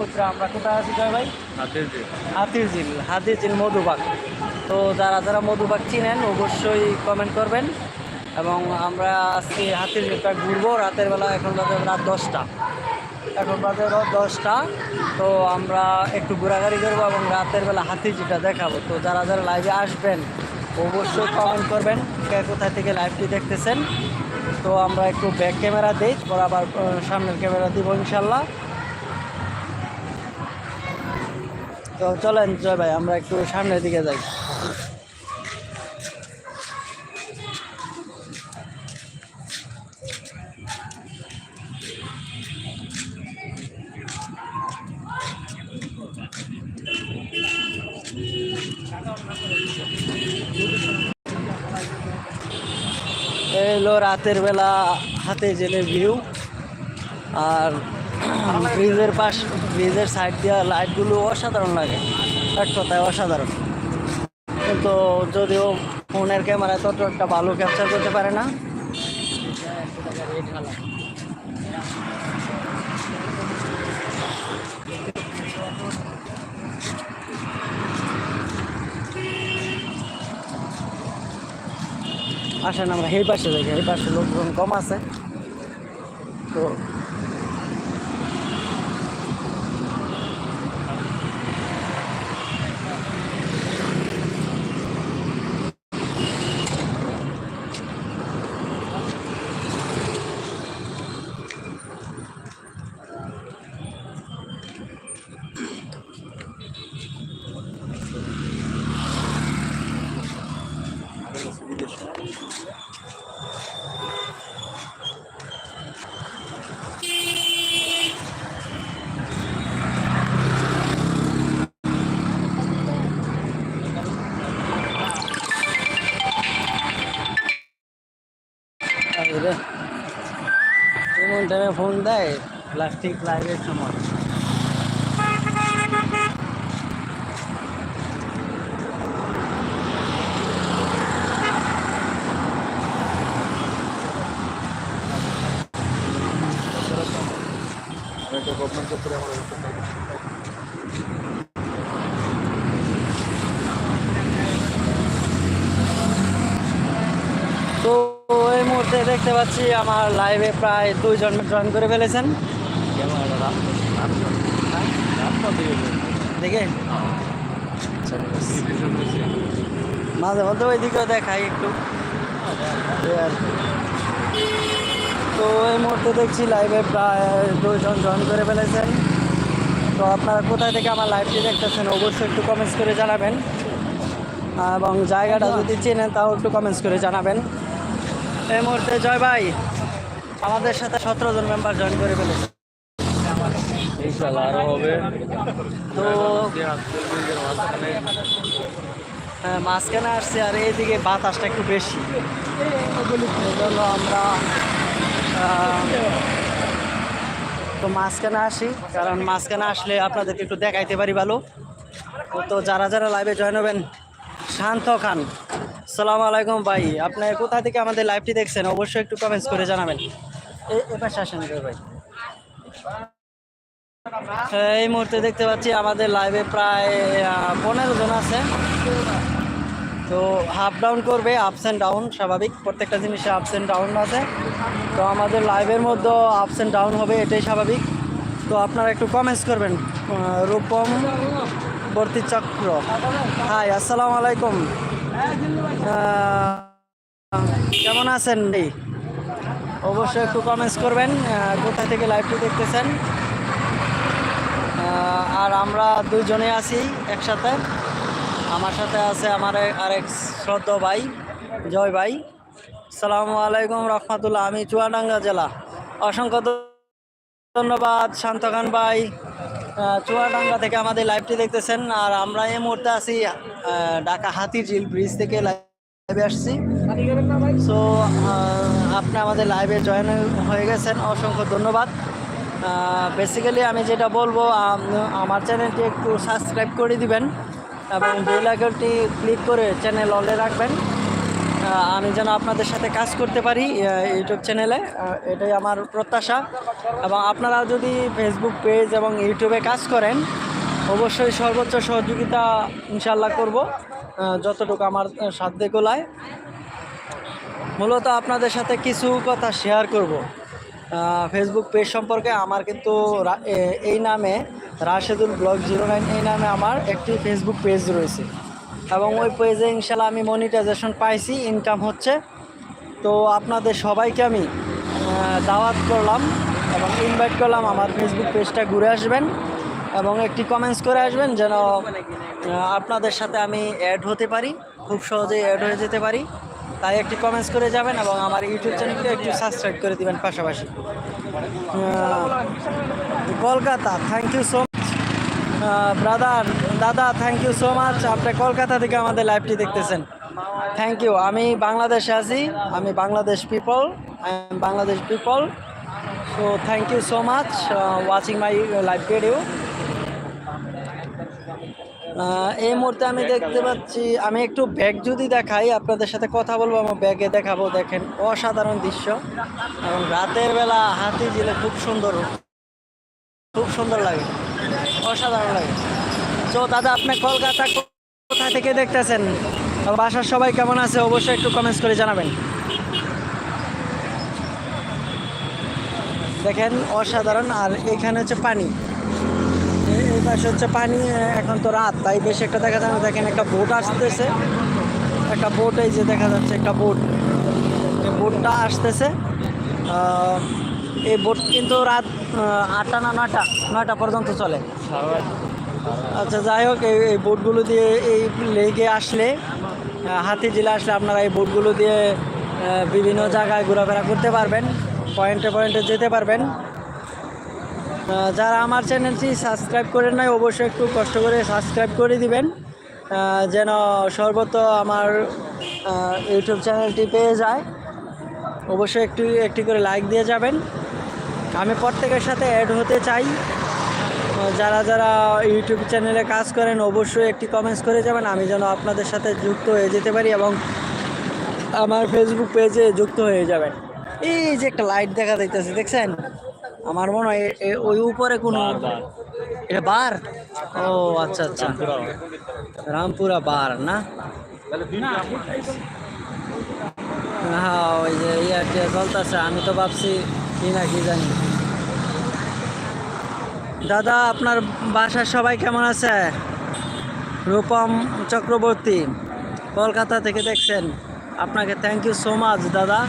আমরা কোথায় আছি জয় ভাই? হাতির ঝিল হাতির ঝিল মধুবাগ। তো যারা যারা মধুবাগ চিনেন অবশ্যই কমেন্ট করবেন। এবং আমরা আজকে হাতির ঝিলটা ঘুরবো রাতের বেলা এখন বাজে রাত দশটা। এখন বাজে রাত দশটা। তো আমরা একটু ঘোরাঘুরি করব এবং রাতের বেলা হাতির ঝিলটা দেখাবো। তো যারা যারা লাইভে আসবেন অবশ্যই কমেন্ট করবেন কে কোথায় থেকে লাইভটি দেখতেছেন। তো আমরা একটু ব্যাক ক্যামেরা দিই পর আবার সামনের ক্যামেরা দিব ইনশাল্লাহ। তো চলেন জয় ভাই, আমরা একটু সামনের দিকে যাই। এই হলো রাতের বেলা হাতে জেলে ভিউ, আর ব্রিজের পাশ ব্রিজের সাইড দিয়ে লাইটগুলো অসাধারণ লাগে। এক কথায় অসাধারণ। কিন্তু যদিও ফোনের ক্যামেরায় তত একটা ভালো ক্যাপচার করতে পারে না। আসেন আমরা, এই পাশে দেখি, এই পাশে লোকজন কম আছে। তো এমন টাইমে ফোন দেয় প্লাস্টিক লাইভের সময়। তো মুহূর্তে দেখতে পাচ্ছি আমার লাইভে প্রায় দুইজন জয়েন করে ফেলেছেন। মাঝে মধ্যে ওই দিকেও দেখাই একটু। তো এই মুহূর্তে দেখছি লাইভে প্রায় দুইজন জয়েন করে ফেলেছেন। তো আপনারা কোথায় থেকে আমার লাইভটি দেখতেছেন অবশ্যই একটু কমেন্টস করে জানাবেন। এবং জায়গাটা যদি চেনেন তাও একটু কমেন্টস করে জানাবেন। এই মুহূর্তে জয় ভাই। আমাদের সাথে সতেরো জন মেম্বার জয়েন করে ফেলেছে। তো হ্যাঁ, মাঝখানে আসছে আর এইদিকে বাতাসটা একটু বেশি। জন্য আমরা তো মাঝখানে আসি কারণ মাঝখানে আসলে আপনাদেরকে একটু দেখাইতে পারি ভালো। তো যারা যারা লাইভে জয়েন হবেন শান্ত খান। সালাম আলাইকুম ভাই, আপনি কোথা থেকে আমাদের লাইভটি দেখছেন? অবশ্যই একটু কমেন্টস করে জানাবেন। এ- এপাশে আসেন জয় ভাই। এই মুহূর্তে দেখতে পাচ্ছি আমাদের লাইভে প্রায় পনেরো জন আছে। তো হাফ ডাউন করবে আপস অ্যান্ড ডাউন স্বাভাবিক। প্রত্যেকটা জিনিসে আপস অ্যান্ড ডাউন আছে। তো আমাদের লাইভের মধ্যেও আপস অ্যান্ড ডাউন হবে, এটাই স্বাভাবিক। তো আপনারা একটু কমেন্টস করবেন রূপম বর্তি চক্র হাই আসসালামু আলাইকুম। কেমন আছেন রে অবশ্যই একটু কমেন্টস করবেন কোথা থেকে লাইভটি দেখতেছেন? আর আমরা দুইজনে আছি একসাথে। আমার সাথে আছে আমার আরেক শ্রদ্ধ ভাই, জয় ভাই। সালামু আলাইকুম রহমতুল্লাহ, আমি চুয়াডাঙ্গা জেলা। অসংখ্য ধন্যবাদ শান্ত খান ভাই চুয়াডাঙ্গা থেকে আমাদের লাইভটি দেখতেছেন, আর আমরা এই মুহূর্তে আছি ঢাকা হাতিঝিল ব্রিজ থেকে লাইভে আসছি। সো আপনি আমাদের লাইভে জয়েন হয়ে গেছেন অসংখ্য ধন্যবাদ। বেসিক্যালি আমি যেটা বলব আমার চ্যানেলটি একটু সাবস্ক্রাইব করে দিবেন এবং বেল আইকনটি ক্লিক করে চ্যানেল অলে রাখবেন। আমি যেন আপনাদের সাথে কাজ করতে পারি ইউটিউব চ্যানেলে এটাই আমার প্রত্যাশা। এবং আপনারা যদি ফেসবুক পেজ এবং ইউটিউবে কাজ করেন অবশ্যই সর্বোচ্চ সহযোগিতা ইনশাল্লাহ করব যতটুকু আমার সাধ্যে গোলায়। মূলত আপনাদের সাথে কিছু কথা শেয়ার করব। ফেসবুক পেজ সম্পর্কে আমার কিন্তু এই নামে রাশেদুল ব্লগ জিরো নাইন, এই নামে আমার একটি ফেসবুক পেজ রয়েছে। এবং ওই পেজে ইনশাল্লাহ আমি মনিটাইজেশন পাইছি ইনকাম হচ্ছে। তো আপনাদের সবাইকে আমি দাওয়াত করলাম এবং ইনভাইট করলাম, আমার ফেসবুক পেজটা ঘুরে আসবেন। এবং একটি কমেন্টস করে আসবেন যেন আপনাদের সাথে আমি অ্যাড হতে পারি, খুব সহজেই অ্যাড হয়ে যেতে পারি। তাই একটি কমেন্টস করে যাবেন এবং আমার ইউটিউব চ্যানেলকে একটু সাবস্ক্রাইব করে দিবেন পাশাপাশি। Kolkata thank you so much brother দাদা থ্যাংক ইউ সো মাচ আপনি কলকাতা থেকে আমাদের লাইভটি দেখতেছেন। থ্যাংক ইউ আমি বাংলাদেশে আছি। আমি Bangladesh people I am Bangladesh people so thank you so much watching my live video এই মুহূর্তে আমি দেখতে পাচ্ছি, আমি একটু ব্যাগ যদি দেখাই, আপনাদের সাথে কথা বলব আমার ব্যাগে দেখাবো, দেখেন অসাধারণ দৃশ্য। এবং রাতের বেলা হাতি জিলে খুব সুন্দর খুব সুন্দর লাগে, অসাধারণ লাগে। তো দাদা, আপনি কলকাতা কোথা থেকে দেখতেছেন? বাসার সবাই কেমন আছে? অবশ্যই একটু কমেন্টস করে জানাবেন। দেখেন, অসাধারণ। আর এখানে হচ্ছে পানি। এ- হচ্ছে পানি, এখন তো রাত, তাই বেশি একটা দেখা যায় না। দেখেন একটা বোট আসতেছে। একটা বোট, এই যে দেখা যাচ্ছে একটা বোট। এই বোটটা আসতেছে। এই বোট কিন্তু রাত আটটা না নয়টা নয়টা পর্যন্ত চলে। আচ্ছা যাই হোক, এই বোটগুলো দিয়ে এই লেগে আসলে হাতি জেলে আসলে আপনারা এই বোটগুলো দিয়ে বিভিন্ন জায়গায় ঘোরাফেরা করতে পারবেন, পয়েন্টে পয়েন্টে যেতে পারবেন। যারা আমার চ্যানেলটি সাবস্ক্রাইব করেন নাই, অবশ্যই একটু কষ্ট করে সাবস্ক্রাইব করে দিবেন। যেন সর্বত আমার ইউটিউব চ্যানেলটি পেয়ে যায়। অবশ্যই একটু, একটি করে লাইক দিয়ে যাবেন। আমি প্রত্যেকের সাথে অ্যাড হতে চাই। যারা যারা ইউটিউব চ্যানেলে কাজ করেন, অবশ্যই একটি কমেন্টস করে যাবেন। আমি যেন আপনাদের সাথে যুক্ত হয়ে যেতে পারি এবং আমার ফেসবুক পেজে যুক্ত হয়ে যাবেন। এই যে একটা লাইট দেখা যাইতেছে, দেখছেন? আমার মনে হয় ওই উপরে কোনো এটা বার? ও আচ্ছা আচ্ছা। রামপুরা বার। না? হ্যাঁ ওই যে ইয়ে চলতেছে আমি তো ভাবছি কি না কি জানি। দাদা আপনার বাসার সবাই কেমন আছে? রূপম চক্রবর্তী কলকাতা থেকে দেখছেন। আপনাকে থ্যাংক ইউ সো মাচ দাদা।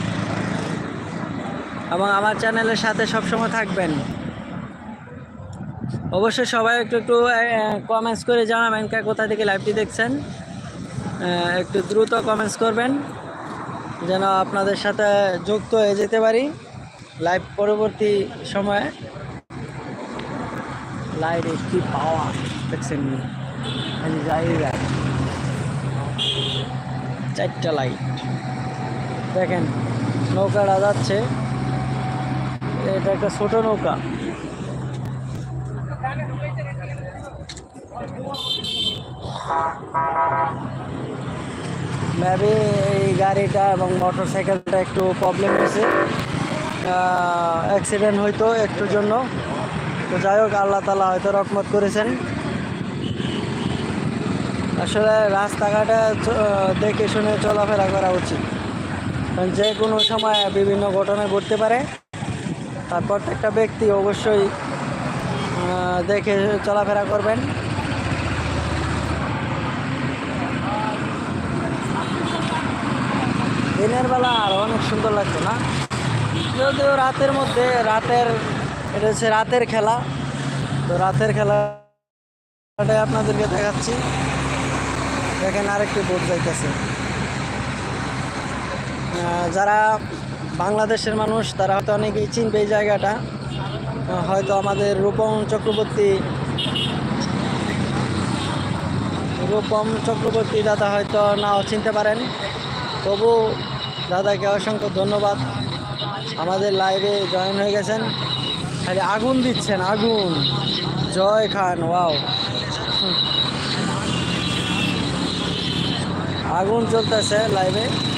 এবং আমার চ্যানেলের সাথে সবসময় থাকবেন। অবশ্যই সবাই একটু একটু কমেন্টস করে জানাবেন কে কোথা থেকে লাইভটি দেখছেন। একটু দ্রুত কমেন্টস করবেন, যেন আপনাদের সাথে যুক্ত হয়ে যেতে পারি লাইভ পরবর্তী সময়ে। লাইভে কি পাওয়া দেখছেন চারটা লাইট দেখেন, নৌকাটা যাচ্ছে। এটা একটা ছোট নৌকা। ম্যাবে এই গাড়িটা এবং মোটর সাইকেলটা একটু প্রবলেম হয়েছে। অ্যাক্সিডেন্ট হয়তো একটুর জন্য। তো যাই হোক, আল্লাহ তালা হয়তো রকমত করেছেন। আসলে রাস্তাঘাটে দেখে শুনে চলাফেরা করা উচিত। যে কোনো সময় বিভিন্ন ঘটনা ঘটতে পারে। তার প্রত্যেকটা ব্যক্তি অবশ্যই দেখে চলাফেরা করবেন। দিনের বেলা আর অনেক সুন্দর লাগতো না? যদিও রাতের মধ্যে, রাতের, এটা হচ্ছে রাতের খেলা। তো রাতের খেলাটাই আপনাদেরকে দেখাচ্ছি। দেখেন আরেকটি বোট যাইতেছে। যারা বাংলাদেশের মানুষ, তারা হয়তো অনেকেই চিনবে এই জায়গাটা। হয়তো আমাদের রূপম চক্রবর্তী রূপম চক্রবর্তী দাদা হয়তো নাও চিনতে পারেন। তবু দাদাকে অসংখ্য ধন্যবাদ। আমাদের লাইভে জয়েন হয়ে গেছেন। খালি আগুন দিচ্ছেন, আগুন। জয় খান, ওয়াও। আগুন চলতেছে লাইভে।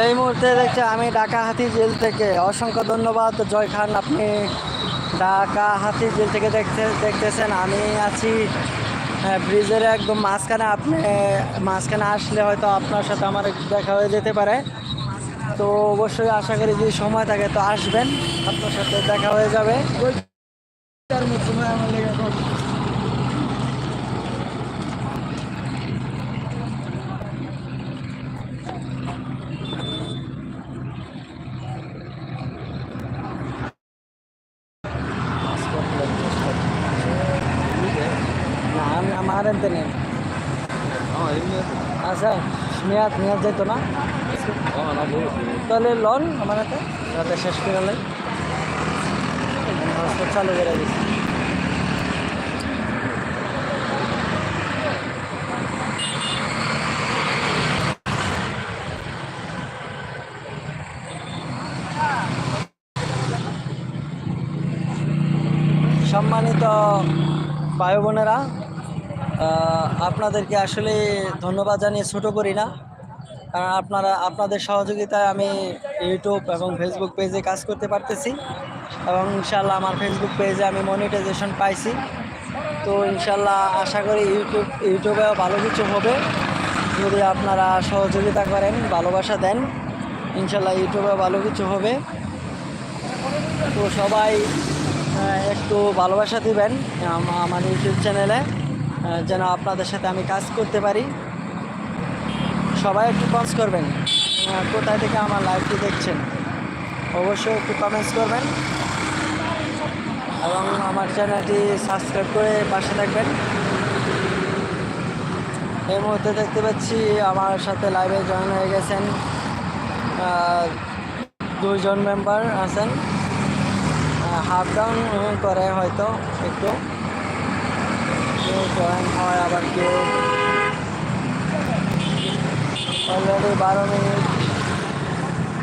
এই মুহূর্তে দেখছি আমি ঢাকা হাতি জেল থেকে। অসংখ্য ধন্যবাদ জয় খান আপনি ঢাকা হাতি জেল থেকে দেখতে দেখতেছেন। আমি আছি আহ, ব্রিজের একদম মাঝখানে। আপনি মাঝখানে আসলে হয়তো আপনার সাথে আমার দেখা হয়ে যেতে পারে। তো অবশ্যই আশা করি যদি সময় থাকে তো আসবেন। আপনার সাথে দেখা হয়ে যাবে না আমি আমার এনতে নেই আমার এমনি আছে আচ্ছা মেয়াদ মেয়াদ যেত না। তাহলে লন আমার হাতে রাতে শেষ করে গেলে চালু করে দিচ্ছি সম্মানিত ভাই বোনেরা আপনাদেরকে আসলে ধন্যবাদ জানিয়ে ছোটো করি না। কারণ আপনারা, আপনাদের সহযোগিতায় আমি ইউটিউব এবং ফেসবুক পেজে কাজ করতে পারতেছি। এবং ইনশাল্লাহ আমার ফেসবুক পেজে আমি মনিটাইজেশন পাইছি। তো ইনশাল্লাহ আশা করি ইউটিউব ইউটিউবেও ভালো কিছু হবে। যদি আপনারা সহযোগিতা করেন, ভালোবাসা দেন ইনশাল্লাহ ইউটিউবে ভালো কিছু হবে। তো সবাই একটু ভালোবাসা দিবেন আমার ইউটিউব চ্যানেলে যেন আপনাদের সাথে আমি কাজ করতে পারি। সবাই একটু কমেন্টস করবেন। কোথায় থেকে আমার লাইভটি দেখছেন? অবশ্যই একটু কমেন্টস করবেন। এবং আমার চ্যানেলটি সাবস্ক্রাইব করে পাশে থাকবেন। এই মুহূর্তে দেখতে পাচ্ছি আমার সাথে লাইভে জয়েন হয়ে গেছেন দুজন মেম্বার আছেন। হাফ ডাউন করে হয়তো একটু। জয়েন হয় আবার কেউ অলরেডি বারো মিনিট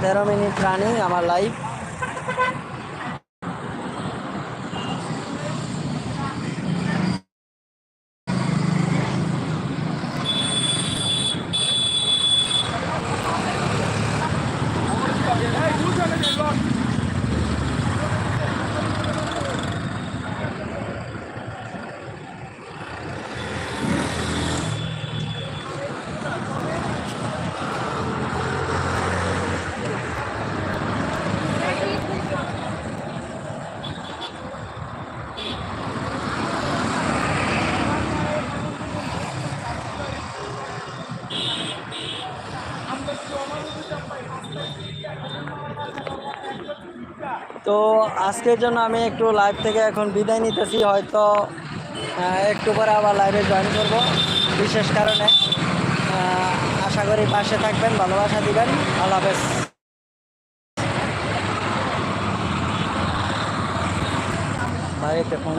তেরো মিনিট রানিং আমার লাইভ তো আজকের জন্য আমি একটু লাইভ থেকে এখন বিদায় নিতেছি, হয়তো একটু পরে আবার লাইভে জয়েন করব। বিশেষ কারণে আশা করি পাশে থাকবেন, ভালোবাসা দিবেন। আল্লাহ হাফেজ। ফোন